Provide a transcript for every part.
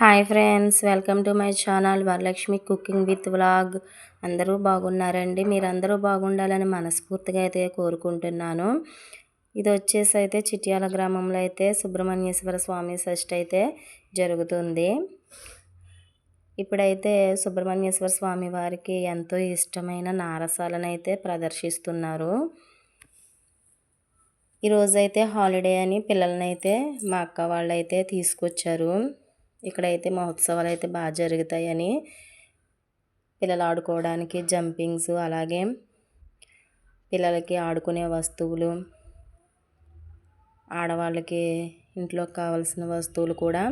Hi friends welcome to my channel Varalakshmi cooking with vlog. అందరూ బాగున్నారండి? మీరందరూ బాగుండాలని మనస్ఫూర్తిగా అయితే కోరుకుంటున్నాను. ఇది వచ్చేసి అయితే చిట్యాల గ్రామంలో అయితే సుబ్రహ్మణ్యేశ్వర స్వామి షష్ఠి అయితే జరుగుతుంది. ఇప్పుడైతే సుబ్రహ్మణ్యేశ్వర స్వామి వారికి ఎంతో ఇష్టమైన నారసాలను అయితే ప్రదర్శిస్తున్నారు. ఈరోజైతే హాలిడే అని పిల్లలనైతే మా అక్క వాళ్ళైతే తీసుకొచ్చారు. ఇక్కడైతే మహోత్సవాలు అయితే బాగా జరుగుతాయని పిల్లలు ఆడుకోవడానికి జంపింగ్స్ అలాగే పిల్లలకి ఆడుకునే వస్తువులు ఆడవాళ్ళకి ఇంట్లో కావాల్సిన వస్తువులు కూడా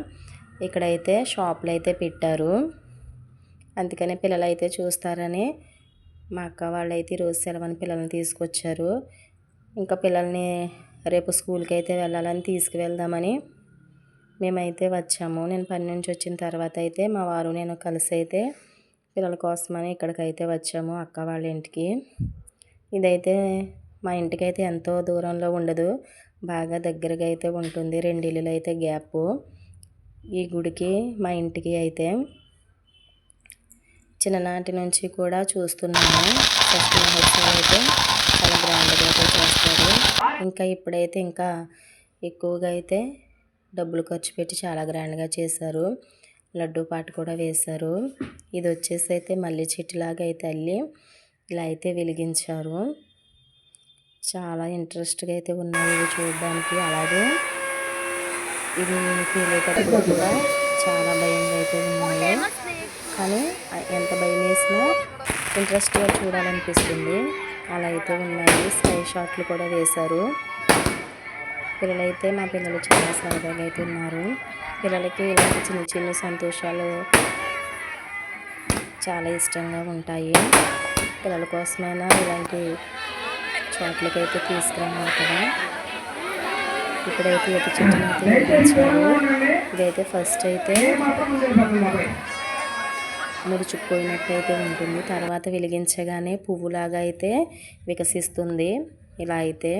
ఇక్కడైతే షాపులు అయితే పెట్టారు. అందుకని పిల్లలు అయితే చూస్తారని మా అక్క వాళ్ళు అయితే ఈరోజు సెలవని పిల్లల్ని తీసుకొచ్చారు. ఇంకా పిల్లల్ని రేపు స్కూల్కి అయితే వెళ్ళాలని తీసుకువెళ్దామని మేమైతే వచ్చాము. నేను పని నుంచి వచ్చిన తర్వాత అయితే మా వారు నేను కలిసి అయితే పిల్లల కోసమని ఇక్కడికైతే వచ్చాము అక్క వాళ్ళ ఇంటికి. ఇదైతే మా ఇంటికైతే ఎంతో దూరంలో ఉండదు. బాగా దగ్గరగా అయితే ఉంటుంది. రెండు ఇల్లులు అయితే గ్యాప్. ఈ గుడికి మా ఇంటికి అయితే చిన్ననాటి నుంచి కూడా చూస్తున్నాము. ఫస్ట్ మహోత్సవం అయితే చాలా గ్రాండ్గా అయితే చేస్తారు. ఇంకా ఇప్పుడైతే ఇంకా ఎక్కువగా అయితే డబ్బులు ఖర్చు పెట్టి చాలా గ్రాండ్గా చేశారు. లడ్డు పాట కూడా వేశారు. ఇది వచ్చేసి అయితే మళ్ళీ చెట్టులాగా అయితే అల్లి ఇలా అయితే వెలిగించారు. చాలా ఇంట్రెస్ట్గా అయితే ఉన్నాయి ఇవి చూడడానికి. అలాగే ఇది తెలియటప్పుడు కూడా చాలా భయంగా అయితే ఉన్నాయి. కానీ ఎంత భయం వేసినా ఇంట్రెస్ట్గా చూడాలనిపిస్తుంది. అలా అయితే ఉన్నాయి. స్కై షాట్లు కూడా వేశారు. పిల్లలైతే మా పిల్లలు చాలా సరదాగా అయితే ఉన్నారు. పిల్లలకి ఇలాంటి చిన్న చిన్న సంతోషాలు చాలా ఇష్టంగా ఉంటాయి. పిల్లల కోసమైనా ఇలాంటి చోట్లకి అయితే తీసుకురావాలి కదా. ఇప్పుడైతే ఒక చెట్టుని అయితే ఇదైతే ఫస్ట్ అయితే ముడుచుకుపోయినట్టయితే ఉంటుంది. తర్వాత వెలిగించగానే పువ్వులాగా అయితే వికసిస్తుంది. ఇలా అయితే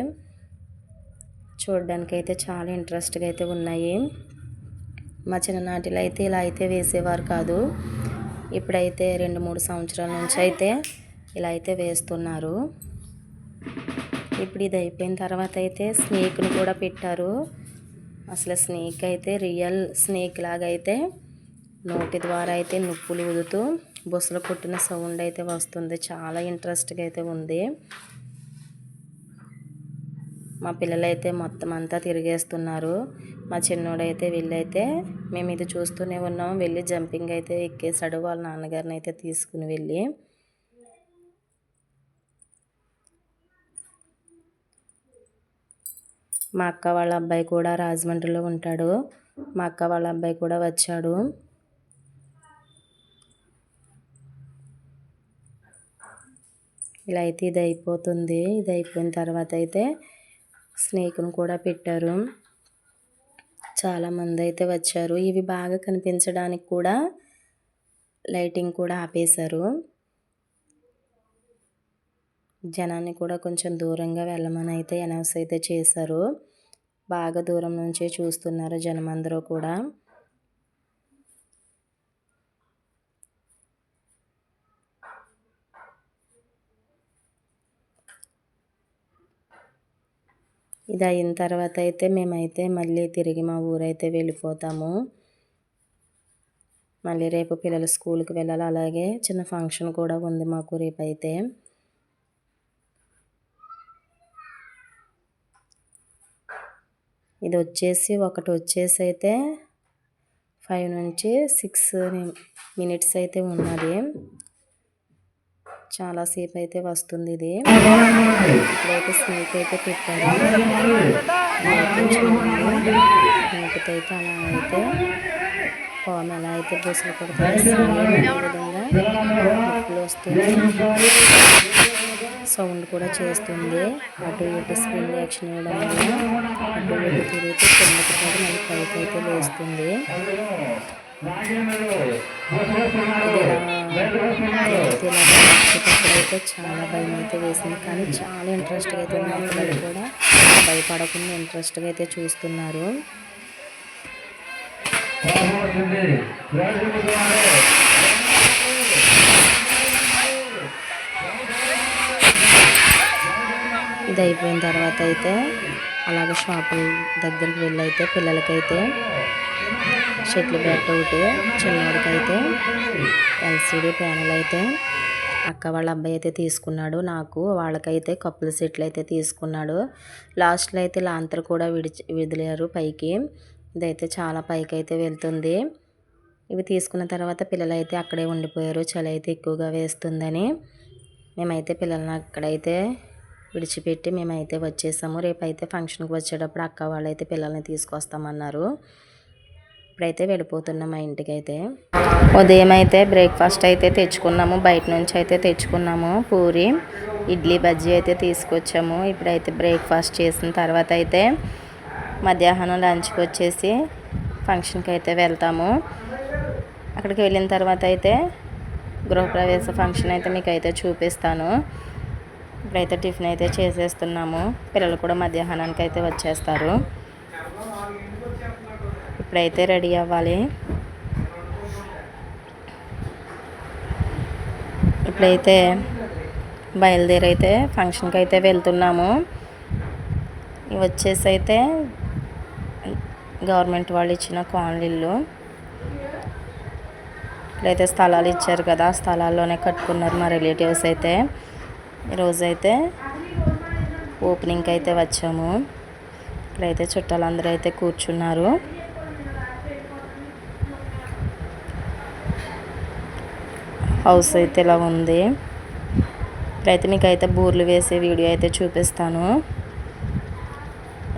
చూడడానికి అయితే చాలా ఇంట్రెస్ట్గా అయితే ఉన్నాయి. మా చిన్ననాటిలో అయితే ఇలా అయితే వేసేవారు కాదు. ఇప్పుడైతే రెండు మూడు సంవత్సరాల నుంచి అయితే ఇలా అయితే వేస్తున్నారు. ఇప్పుడు ఇది అయిపోయిన తర్వాత అయితే స్నేక్ను కూడా పెట్టారు. అసలు స్నేక్ అయితే రియల్ స్నేక్ లాగా అయితే నోటి ద్వారా అయితే నొప్పులు ఊదుతూ బుసలు కొట్టిన సౌండ్ అయితే వస్తుంది. చాలా ఇంట్రెస్ట్గా అయితే ఉంది. మా పిల్లలైతే మొత్తం అంతా తిరిగేస్తున్నారు. మా చిన్నోడైతే వెళ్ళైతే మేము ఇది చూస్తూనే ఉన్నాం. వెళ్ళి జంపింగ్ అయితే ఎక్కేసాడు వాళ్ళ నాన్నగారిని అయితే తీసుకుని వెళ్ళి. మా అక్క వాళ్ళ అబ్బాయి కూడా రాజమండ్రిలో ఉంటాడు. మా అక్క వాళ్ళ అబ్బాయి కూడా వచ్చాడు. ఇలా అయితే ఇది అయిపోతుంది. ఇది అయిపోయిన తర్వాత అయితే స్నేక్ను కూడా పెట్టారు. చాలామంది అయితే వచ్చారు. ఇవి బాగా కనిపించడానికి కూడా లైటింగ్ కూడా ఆపేశారు. జనాన్ని కూడా కొంచెం దూరంగా వెళ్ళమని అయితే అనౌన్స్ అయితే చేశారు. బాగా దూరం నుంచే చూస్తున్నారు జనం అందరూ కూడా. ఇది అయిన తర్వాత అయితే మేమైతే మళ్ళీ తిరిగి మా ఊరైతే వెళ్ళిపోతాము. మళ్ళీ రేపు పిల్లలు స్కూల్కి వెళ్ళాలి. అలాగే చిన్న ఫంక్షన్ కూడా ఉంది మాకు రేపు అయితే ఇది వచ్చేసి ఒకటి వచ్చేసి అయితే ఫైవ్ నుంచి సిక్స్ మినిట్స్ అయితే ఉన్నది. చాలాసేపు అయితే వస్తుంది ఇది. ఇప్పుడైతే స్నేక్ అయితే పెట్టారు స్నేక్తో అయితే అలా అయితే పాము ఎలా అయితే బుసలు కొడుతుంది విధంగా వస్తుంది సౌండ్ కూడా చేస్తుంది. అటు ఇటు స్క్రీన్ యాక్షన్ ఇవ్వడం వల్ల అటు ఇటు తిరిగితే కిందకి కూడా మళ్ళీ పైకి అయితే వేస్తుంది అయితే చాలా భయం అయితే వేసింది. కానీ చాలా ఇంట్రెస్ట్గా అయితే మా పిల్లలు కూడా. భయపడకుండా ఇంట్రెస్ట్గా అయితే చూస్తున్నారు. ఇది అయిపోయిన తర్వాత అయితే అలాగే షాపుల దగ్గరికి వెళ్ళి అయితే పిల్లలకైతే షటిల్ బ్యాట్ ఒకటి చిన్నోడికైతే ఎల్సిడి ప్యానల్ అయితే అక్క వాళ్ళ అబ్బాయి అయితే తీసుకున్నాడు నాకు వాళ్ళకైతే కప్పుల సెట్లు అయితే తీసుకున్నాడు. లాస్ట్లో అయితే లాంతర్ కూడా విడిచి విదిలేరు పైకి. ఇదైతే చాలా పైకి అయితే వెళ్తుంది. ఇవి తీసుకున్న తర్వాత పిల్లలు అయితే అక్కడే ఉండిపోయారు చలి అయితే ఎక్కువగా వేస్తుందని. మేమైతే పిల్లల్ని అక్కడైతే విడిచిపెట్టి మేమైతే వచ్చేసాము. రేపైతే ఫంక్షన్కి వచ్చేటప్పుడు అక్క వాళ్ళైతే పిల్లల్ని తీసుకొస్తామన్నారు. ఇప్పుడైతే వెళ్ళిపోతున్నాం మా ఇంటికి అయితే ఉదయం అయితే బ్రేక్ఫాస్ట్ అయితే తెచ్చుకున్నాము. బయట నుంచి అయితే తెచ్చుకున్నాము పూరి. ఇడ్లీ బజ్జీ అయితే తీసుకొచ్చాము. ఇప్పుడైతే బ్రేక్ఫాస్ట్ చేసిన తర్వాత అయితే మధ్యాహ్నం లంచ్కి వచ్చేసి ఫంక్షన్కి అయితే వెళ్తాము. అక్కడికి వెళ్ళిన తర్వాత అయితే గృహప్రవేశ ఫంక్షన్ అయితే మీకు అయితే చూపిస్తాను. ఇప్పుడైతే టిఫిన్ అయితే చేసేస్తున్నాము. పిల్లలు కూడా మధ్యాహ్నానికి అయితే వచ్చేస్తారు. ఇప్పుడైతే రెడీ అవ్వాలి. ఇప్పుడైతే బయలుదేరైతే ఫంక్షన్కి అయితే వెళ్తున్నాము. ఇవి వచ్చేసి అయితే గవర్నమెంట్ వాళ్ళు ఇచ్చిన కాలనీళ్ళు ఇప్పుడైతే స్థలాలు ఇచ్చారు కదా స్థలాల్లోనే కట్టుకున్నారు మా రిలేటివ్స్ అయితే. ఈరోజైతే ఓపెనింగ్కి అయితే వచ్చాము. ఇప్పుడైతే చుట్టాలందరూ అయితే కూర్చున్నారు. హౌస్ అయితే ఇలా ఉంది. ఇక్కడైతే మీకు అయితే బూర్లు వేసే వీడియో అయితే చూపిస్తాను.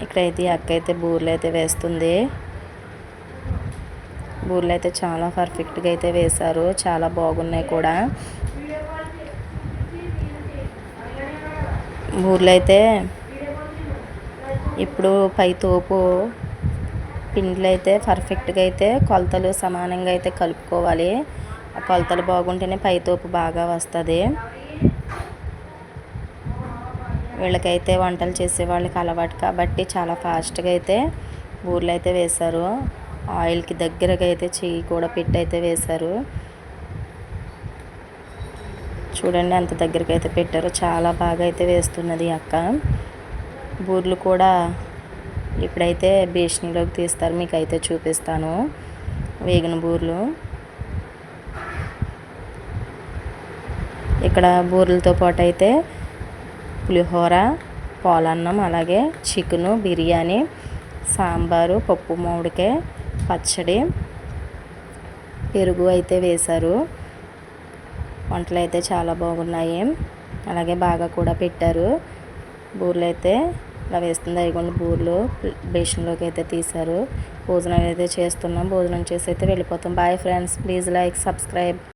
ఇక్కడైతే ఈ అక్క అయితే బూర్లు అయితే వేస్తుంది. బూర్లు అయితే చాలా పర్ఫెక్ట్గా అయితే వేశారు. చాలా బాగున్నాయి కూడా. బూర్లు అయితే ఇప్పుడు పై తోపు పిండ్లు అయితే పర్ఫెక్ట్గా అయితే కొలతలు సమానంగా అయితే కలుపుకోవాలి. కొలతలు బాగుంటేనే పై తోపు బాగా వస్తుంది. వీళ్ళకైతే వంటలు చేసే వాళ్ళకి అలవాటు కాబట్టి చాలా ఫాస్ట్గా అయితే బూర్లు అయితే వేశారు. ఆయిల్కి దగ్గరగా అయితే చెయ్యి కూడా పెట్టి అయితే వేశారు. చూడండి అంత దగ్గరికి అయితే పెట్టారు చాలా బాగా అయితే వేస్తున్నది అక్క. బూర్లు కూడా ఇప్పుడైతే బేషన్లోకి తీస్తారు మీకు అయితే చూపిస్తాను. వేగిన బూర్లు. ఇక్కడ బూరెలతో పాటు అయితే పులిహోర పాలన్నం అలాగే చికెను బిర్యానీ సాంబారు పప్పు మామిడికాయ పచ్చడి పెరుగు అయితే వేశారు. వంటలు అయితే చాలా బాగున్నాయి. అలాగే బాగా కూడా పెట్టారు. బూరెలు అయితే ఇలా వేస్తుంది. అయిగొండ బూరెలు బేషన్లోకి అయితే తీశారు. భోజనం అయితే చేస్తున్నాం. భోజనం చేసి అయితే వెళ్ళిపోతాం. Bye friends please like subscribe